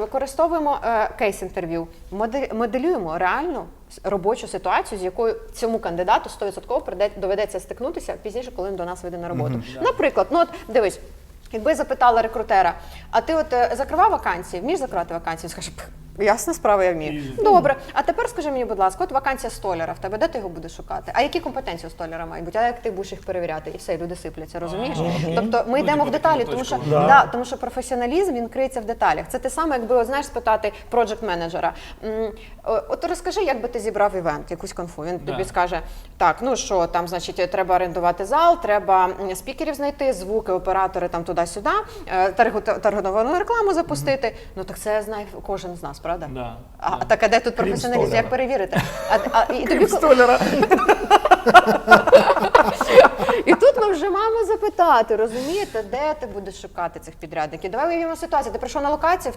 Використовуємо е, кейс-інтерв'ю, моделюємо реальну робочу ситуацію, з якою цьому кандидату 100% доведеться стикнутися пізніше, коли він до нас вийде на роботу. Наприклад, ну от дивись, якби запитала рекрутера, а ти от е, закривав вакансії, вмієш закривати вакансії? Він скаже, «Пх, ясна справа, я вмію. Easy. Добре, а тепер скажи мені, будь ласка, от вакансія столяра в тебе, де ти його будеш шукати? А які компетенції у столяра мають бути? А як ти будеш їх перевіряти? І все, і люди сипляться, розумієш? Тобто ми Ну, йдемо в деталі, тому що да. Да. тому що професіоналізм він криється в деталях. Це те саме, якби от, знаєш, спитати проджект менеджера. От розкажи, як би ти зібрав івент, якусь конфу. Він Да. тобі скаже: так, ну що там, значить, треба орендувати зал, треба спікерів знайти, звуки, оператори там туди-сюди, е, таргетовану рекламу запустити. Ну так це знає кожен з нас, правда? Да, А, да. так а де тут професіоналізм? Як перевірити? А, а, і, тобі, столяра. і тут ми вже маємо запитати, розумієте, де ти будеш шукати цих підрядників? Давай уявімо ситуацію. Ти прийшов на локацію, в